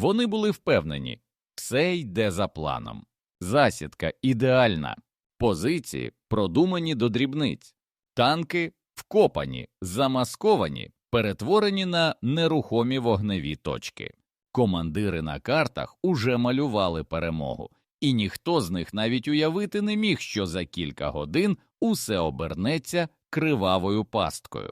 Вони були впевнені, все йде за планом. Засідка ідеальна, позиції продумані до дрібниць, танки вкопані, замасковані, перетворені на нерухомі вогневі точки. Командири на картах уже малювали перемогу, і ніхто з них навіть уявити не міг, що за кілька годин усе обернеться кривавою пасткою,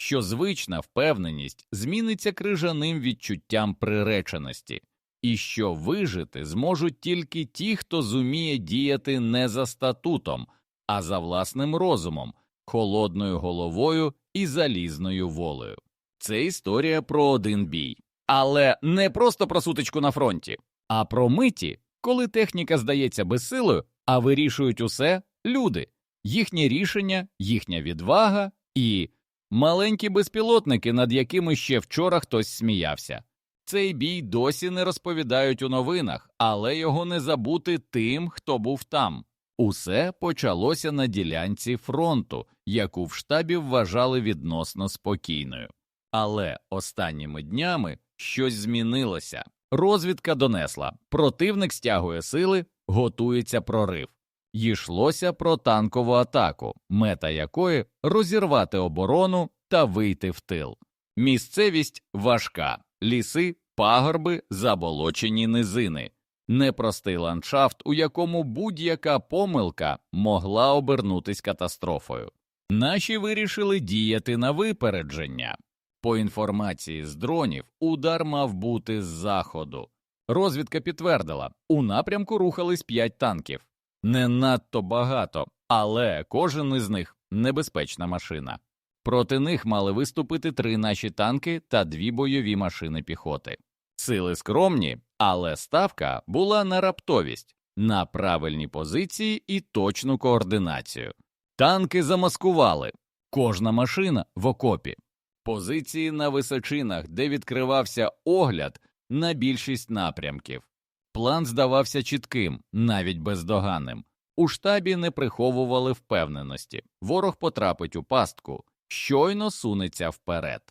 що звична впевненість зміниться крижаним відчуттям приреченості, і що вижити зможуть тільки ті, хто зуміє діяти не за статутом, а за власним розумом, холодною головою і залізною волею. Це історія про один бій, але не просто про сутичку на фронті, а про миті, коли техніка здається безсилою, а вирішують усе люди, їхнє рішення, їхня відвага і маленькі безпілотники, над якими ще вчора хтось сміявся. Цей бій досі не розповідають у новинах, але його не забути тим, хто був там. Усе почалося на ділянці фронту, яку в штабі вважали відносно спокійною. Але останніми днями щось змінилося. Розвідка донесла, противник стягує сили, готується прорив. Йшлося про танкову атаку, мета якої розірвати оборону та вийти в тил. Місцевість важка, ліси, пагорби, заболочені низини, непростий ландшафт, у якому будь-яка помилка могла обернутись катастрофою. Наші вирішили діяти на випередження. По інформації з дронів, удар мав бути з заходу. Розвідка підтвердила, у напрямку рухались п'ять танків. Не надто багато, але кожен із них небезпечна машина. Проти них мали виступити три наші танки та дві бойові машини піхоти. Сили скромні, але ставка була на раптовість, на правильні позиції і точну координацію. Танки замаскували, кожна машина в окопі, позиції на височинах, де відкривався огляд на більшість напрямків. План здавався чітким, навіть бездоганним. У штабі не приховували впевненості ворог потрапить у пастку, щойно сунеться вперед.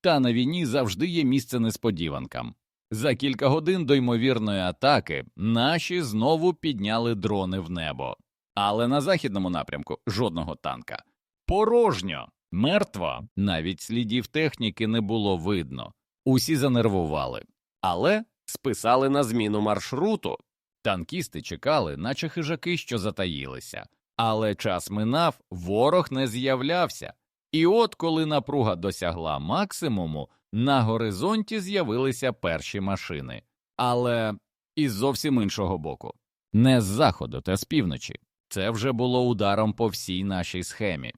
Та на війні завжди є місце несподіванкам. За кілька годин до ймовірної атаки наші знову підняли дрони в небо, але на західному напрямку жодного танка. Порожньо, мертво, навіть слідів техніки не було видно. Усі занервували, але списали на зміну маршруту. Танкісти чекали, наче хижаки, що затаїлися. Але час минав, ворог не з'являвся. І от коли напруга досягла максимуму, на горизонті з'явилися перші машини, але із зовсім іншого боку, не з заходу та з півночі. Це вже було ударом по всій нашій схемі.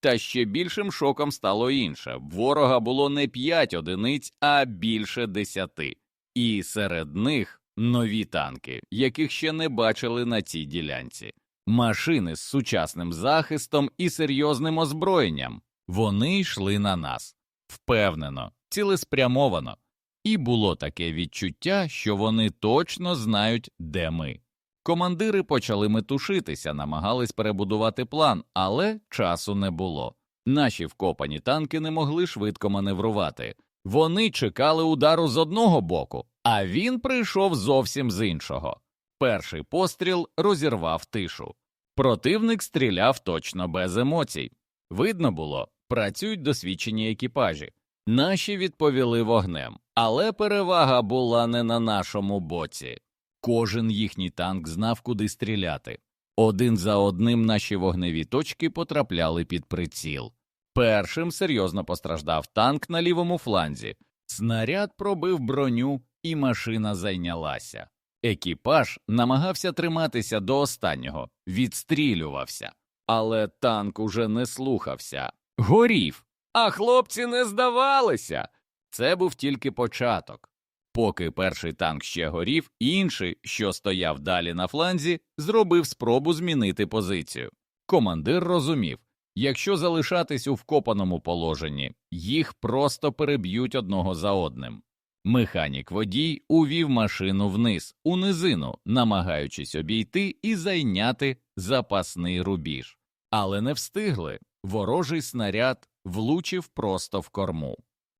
Та ще більшим шоком стало інше ворога було не п'ять одиниць, а більше десяти, і серед них нові танки, яких ще не бачили на цій ділянці, машини з сучасним захистом і серйозним озброєнням. Вони йшли на нас впевнено, цілеспрямовано, і було таке відчуття, що вони точно знають, де ми. Командири почали метушитися, намагались перебудувати план, але часу не було. Наші вкопані танки не могли швидко маневрувати. Вони чекали удару з одного боку, а він прийшов зовсім з іншого. Перший постріл розірвав тишу. Противник стріляв точно без емоцій. Видно було, працюють досвідчені екіпажі. Наші відповіли вогнем, але перевага була не на нашому боці. Кожен їхній танк знав, куди стріляти. Один за одним наші вогневі точки потрапляли під приціл. Першим серйозно постраждав танк на лівому фланзі. Снаряд пробив броню, і машина зайнялася. Екіпаж намагався триматися до останнього, відстрілювався, але танк уже не слухався, горів. А хлопці не здавалися. Це був тільки початок. Поки перший танк ще горів, інший, що стояв далі на фланзі, зробив спробу змінити позицію. Командир розумів якщо залишатись у вкопаному положенні, їх просто переб'ють одного за одним. Механік водій увів машину вниз, у низину, намагаючись обійти і зайняти запасний рубіж. Але не встигли ворожий снаряд влучив просто в корму.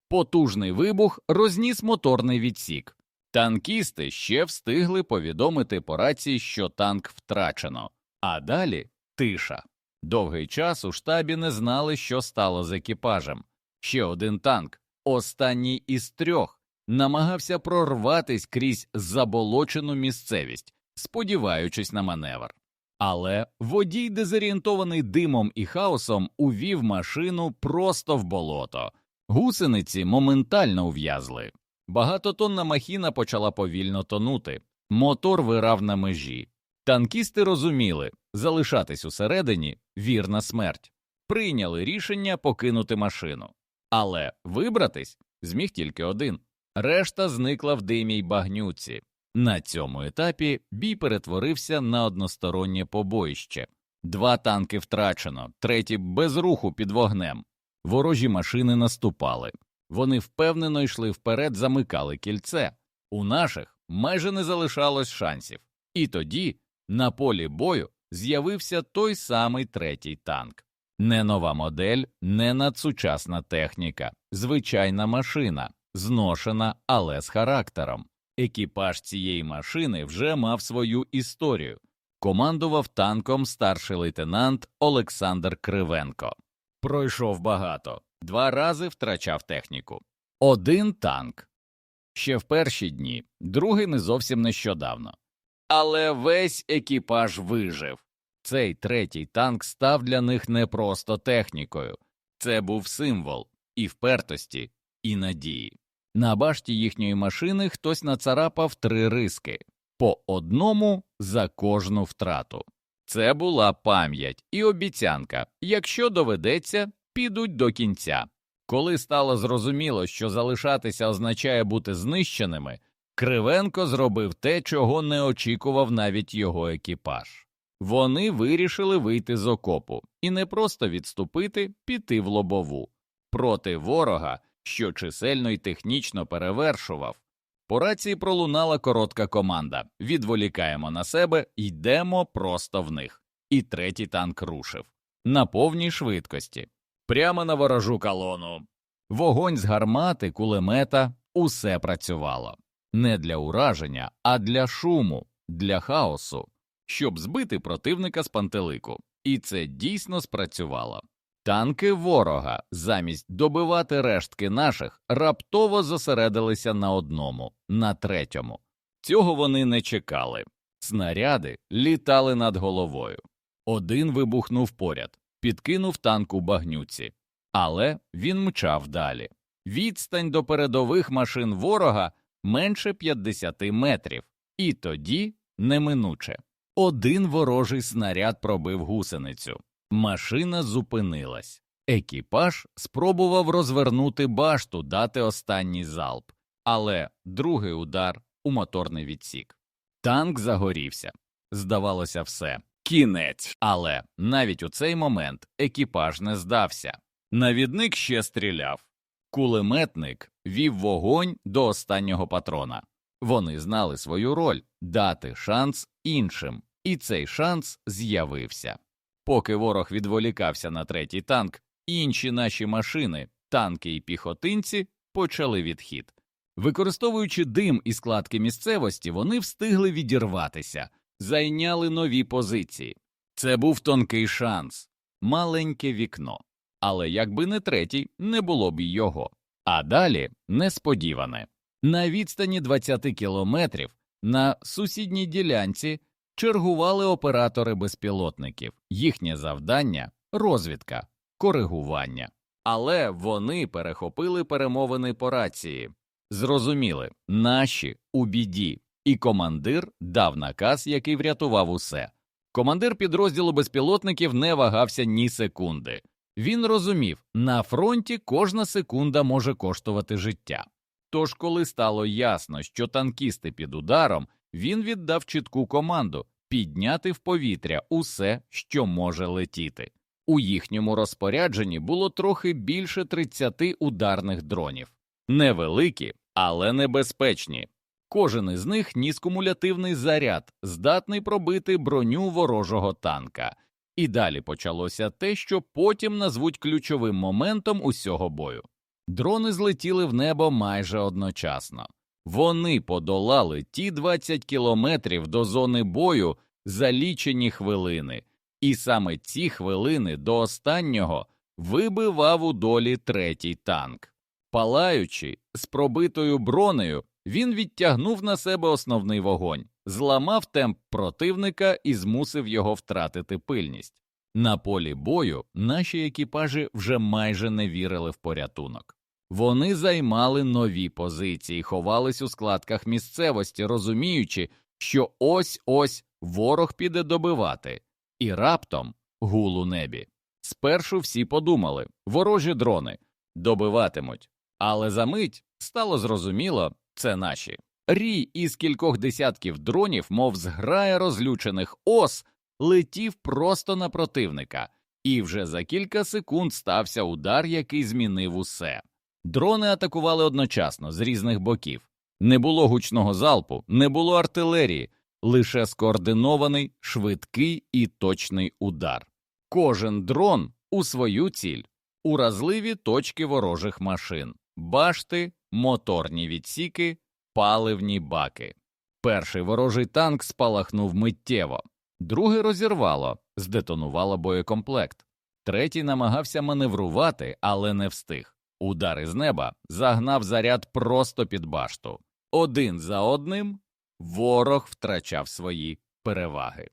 Потужний вибух розніс моторний відсік. Танкісти ще встигли повідомити по рації, що танк втрачено, а далі тиша. Довгий час у штабі не знали, що стало з екіпажем. Ще один танк, останній із трьох, намагався прорватись крізь заболочену місцевість, сподіваючись на маневр. Але водій, дезорієнтований димом і хаосом, увів машину просто в болото. Гусениці моментально ув'язли. Багатотонна махіна почала повільно тонути, мотор вирав на межі. Танкісти розуміли, залишатись усередині вірна смерть, прийняли рішення покинути машину. Але вибратись зміг тільки один. Решта зникла в димій багнюці. На цьому етапі бій перетворився на одностороннє побоїще. Два танки втрачено, третій без руху під вогнем. Ворожі машини наступали. Вони впевнено йшли вперед, замикали кільце. У наших майже не залишалось шансів. І тоді на полі бою з'явився той самий третій танк. Не нова модель, не надсучасна техніка, звичайна машина, зношена, але з характером. Екіпаж цієї машини вже мав свою історію. Командував танком старший лейтенант Олександр Кривенко. Пройшов багато, два рази втрачав техніку. Один танк. Ще в перші дні, другий не зовсім нещодавно. Але весь екіпаж вижив. Цей третій танк став для них не просто технікою, це був символ і впертості, і надії. На башті їхньої машини хтось нацарапав три риски по одному за кожну втрату. Це була пам'ять і обіцянка якщо доведеться, підуть до кінця. Коли стало зрозуміло, що залишатися означає бути знищеними, Кривенко зробив те, чого не очікував навіть його екіпаж. Вони вирішили вийти з окопу і не просто відступити, піти в лобову проти ворога, що чисельно й технічно перевершував. По рації пролунала коротка команда відволікаємо на себе, йдемо просто в них. І третій танк рушив на повній швидкості, прямо на ворожу колону. Вогонь з гармати, кулемета, усе працювало не для ураження, а для шуму, для хаосу, щоб збити противника з пантелику. І це дійсно спрацювало. Танки ворога, замість добивати рештки наших, раптово зосередилися на одному, на третьому. Цього вони не чекали. Снаряди літали над головою. Один вибухнув поряд, підкинув танк у багнюці, але він мчав далі. Відстань до передових машин ворога менше 50 метрів, і тоді неминуче. Один ворожий снаряд пробив гусеницю. Машина зупинилась. Екіпаж спробував розвернути башту, дати останній залп, але другий удар у моторний відсік. Танк загорівся. Здавалося, все. Кінець. Але навіть у цей момент екіпаж не здався. Навідник ще стріляв. Кулеметник вів вогонь до останнього патрона. Вони знали свою роль дати шанс іншим, і цей шанс з'явився. Поки ворог відволікався на третій танк, інші наші машини, танки і піхотинці почали відхід. Використовуючи дим і складки місцевості, вони встигли відірватися, зайняли нові позиції. Це був тонкий шанс, маленьке вікно. Але якби не третій, не було б його. А далі несподіване на відстані 20 кілометрів на сусідній ділянці чергували оператори безпілотників, їхнє завдання розвідка, коригування. Але вони перехопили перемовини по рації, зрозуміли, наші у біді, і командир дав наказ, який врятував усе. Командир підрозділу безпілотників не вагався ні секунди. Він розумів, на фронті кожна секунда може коштувати життя. Тож, коли стало ясно, що танкісти під ударом, він віддав чітку команду підняти в повітря усе, що може летіти. У їхньому розпорядженні було трохи більше 30 ударних дронів, невеликі, але небезпечні. Кожен із них ніс кумулятивний заряд, здатний пробити броню ворожого танка. І далі почалося те, що потім назвуть ключовим моментом усього бою. Дрони злетіли в небо майже одночасно. Вони подолали ті 20 кілометрів до зони бою за лічені хвилини, і саме ці хвилини до останнього вибивав у долі третій танк. Палаючи, з пробитою бронею, він відтягнув на себе основний вогонь, зламав темп противника і змусив його втратити пильність. На полі бою наші екіпажі вже майже не вірили в порятунок. Вони займали нові позиції, ховались у складках місцевості, розуміючи, що ось ось ворог піде добивати, і раптом гул у небі. Спершу всі подумали ворожі дрони добиватимуть, але за мить стало зрозуміло це наші. Рій із кількох десятків дронів, мов зграя розлючених ос, летів просто на противника, і вже за кілька секунд стався удар, який змінив усе. Дрони атакували одночасно з різних боків. Не було гучного залпу, не було артилерії, лише скоординований, швидкий і точний удар. Кожен дрон у свою ціль, уразливі точки ворожих машин, башти, моторні відсіки, паливні баки. Перший ворожий танк спалахнув миттєво, другий розірвало, здетонувало боєкомплект, третій намагався маневрувати, але не встиг. Удар із неба загнав заряд просто під башту. Один за одним ворог втрачав свої переваги.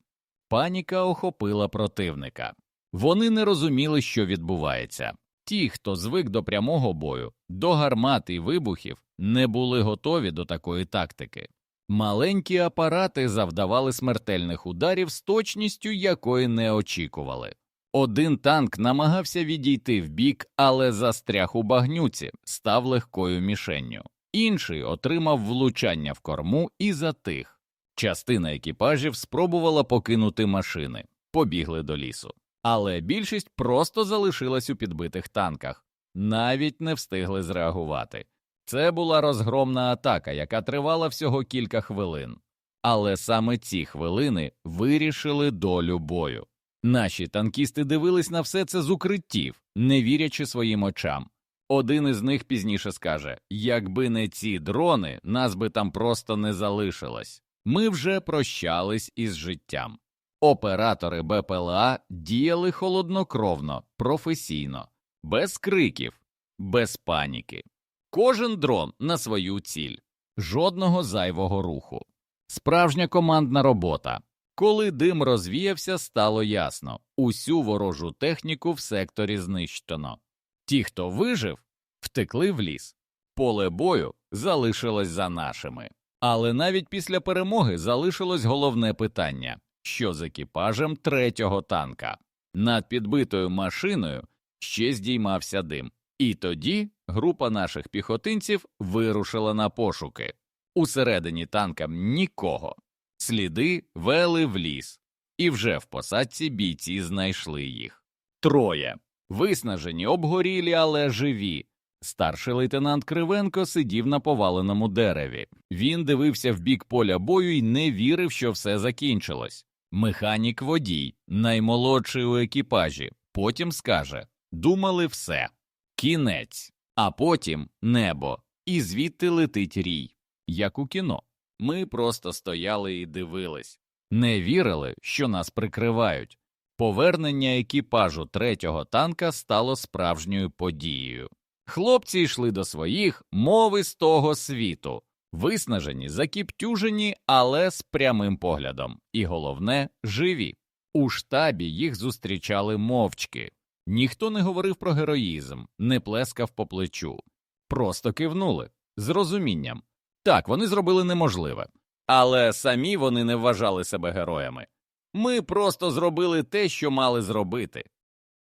Паніка охопила противника. Вони не розуміли, що відбувається. Ті, хто звик до прямого бою, до гармат і вибухів, не були готові до такої тактики. Маленькі апарати завдавали смертельних ударів з точністю, якої не очікували. Один танк намагався відійти вбік, але застряг у багнюці, став легкою мішенню. Інший отримав влучання в корму і затих. Частина екіпажів спробувала покинути машини, побігли до лісу. Але більшість просто залишилась у підбитих танках, навіть не встигли зреагувати. Це була розгромна атака, яка тривала всього кілька хвилин. Але саме ці хвилини вирішили долю бою. Наші танкісти дивились на все це з укриттів, не вірячи своїм очам. Один із них пізніше скаже якби не ці дрони, нас би там просто не залишилось. Ми вже прощались із життям. Оператори БПЛА діяли холоднокровно, професійно, без криків, без паніки. Кожен дрон на свою ціль, жодного зайвого руху. Справжня командна робота. Коли дим розвіявся, стало ясно усю ворожу техніку в секторі знищено. Ті, хто вижив, втекли в ліс. Поле бою залишилось за нашими. Але навіть після перемоги залишилось головне питання що з екіпажем третього танка. Над підбитою машиною ще здіймався дим, і тоді група наших піхотинців вирушила на пошуки. Усередині танка нікого. Сліди вели в ліс, і вже в посадці бійці знайшли їх. Троє виснажені, обгорілі, але живі. Старший лейтенант Кривенко сидів на поваленому дереві. Він дивився в бік поля бою і не вірив, що все закінчилось. Механік водій, наймолодший у екіпажі, потім скаже думали все, кінець, а потім небо, і звідти летить рій, як у кіно. Ми просто стояли і дивились, не вірили, що нас прикривають. Повернення екіпажу третього танка стало справжньою подією. Хлопці йшли до своїх мови з того світу, виснажені, закіптюжені, але з прямим поглядом, і головне живі. У штабі їх зустрічали мовчки. Ніхто не говорив про героїзм, не плескав по плечу, просто кивнули з розумінням. Так, вони зробили неможливе, але самі вони не вважали себе героями. Ми просто зробили те, що мали зробити,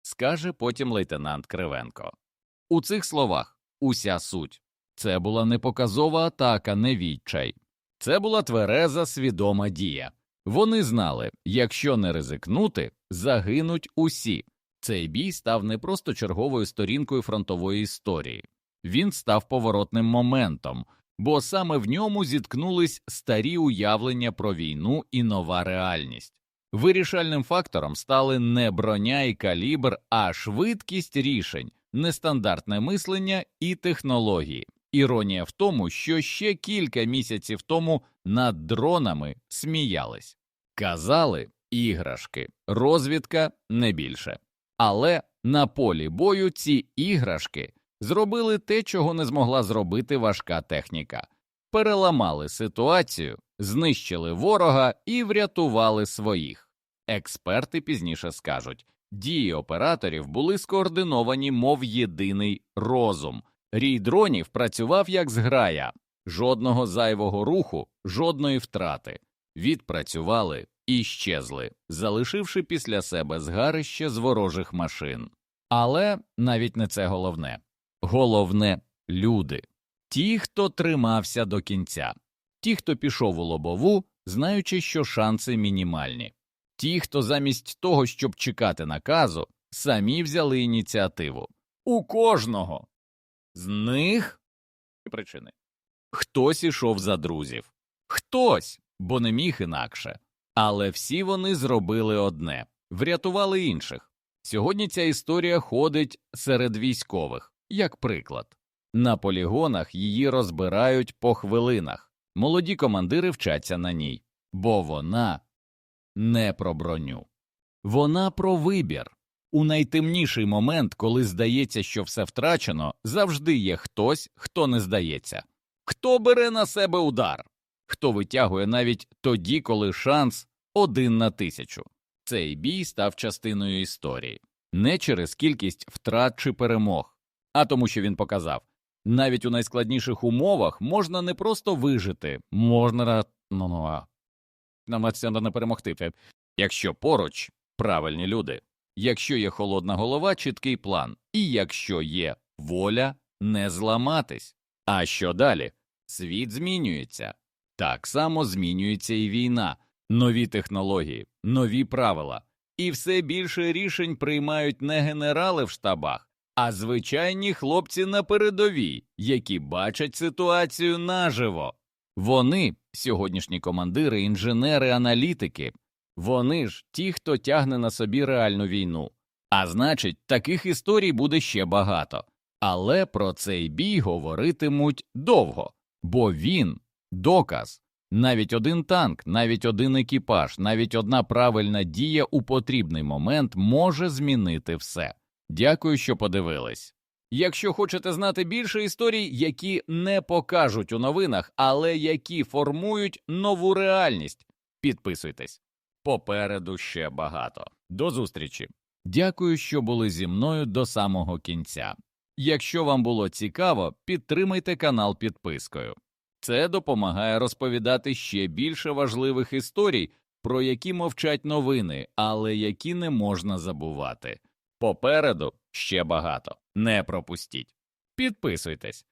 скаже потім лейтенант Кривенко. У цих словах уся суть. Це була не показова атака, не відчай. Це була твереза, свідома дія. Вони знали, якщо не ризикнути, загинуть усі. Цей бій став не просто черговою сторінкою фронтової історії, він став поворотним моментом, бо саме в ньому зіткнулись старі уявлення про війну і нова реальність. Вирішальним фактором стали не броня і калібр, а швидкість рішень, нестандартне мислення і технології. Іронія в тому, що ще кілька місяців тому над дронами сміялись. Казали іграшки, розвідка не більше. Але на полі бою ці іграшки зробили те, чого не змогла зробити важка техніка, переламали ситуацію, знищили ворога і врятували своїх. Експерти пізніше скажуть, дії операторів були скоординовані, мов єдиний розум. Рій дронів працював як зграя, жодного зайвого руху, жодної втрати. Відпрацювали і щезли, залишивши після себе згарище з ворожих машин. Але навіть не це головне. Головне люди. Ті, хто тримався до кінця, ті, хто пішов у лобову, знаючи, що шанси мінімальні, ті, хто замість того, щоб чекати наказу, самі взяли ініціативу. У кожного з них причини. Хтось ішов за друзів, хтось, бо не міг інакше. Але всі вони зробили одне врятували інших. Сьогодні ця історія ходить серед військових, як приклад. На полігонах її розбирають по хвилинах. Молоді командири вчаться на ній, бо вона не про броню, вона про вибір. У найтемніший момент, коли здається, що все втрачено, завжди є хтось, хто не здається, хто бере на себе удар, хто витягує навіть тоді, коли шанс один на тисячу. Цей бій став частиною історії не через кількість втрат чи перемог, а тому, що він показав навіть у найскладніших умовах можна не просто вижити, можна ну, ну, намагатися не перемогти, якщо поруч правильні люди, якщо є холодна голова, чіткий план, і якщо є воля не зламатись. А що далі? Світ змінюється. Так само змінюється і війна, нові технології, нові правила, і все більше рішень приймають не генерали в штабах, а звичайні хлопці на передовій, які бачать ситуацію наживо. Вони, сьогоднішні командири, інженери, аналітики, вони ж ті, хто тягне на собі реальну війну. А значить, таких історій буде ще багато. Але про цей бій говоритимуть довго, бо він доказ. Навіть один танк, навіть один екіпаж, навіть одна правильна дія у потрібний момент може змінити все. Дякую, що подивились. Якщо хочете знати більше історій, які не покажуть у новинах, але які формують нову реальність, підписуйтесь. Попереду ще багато. До зустрічі. Дякую, що були зі мною до самого кінця. Якщо вам було цікаво, підтримайте канал підпискою. Це допомагає розповідати ще більше важливих історій, про які мовчать новини, але які не можна забувати. Попереду ще багато. Не пропустіть. Підписуйтесь.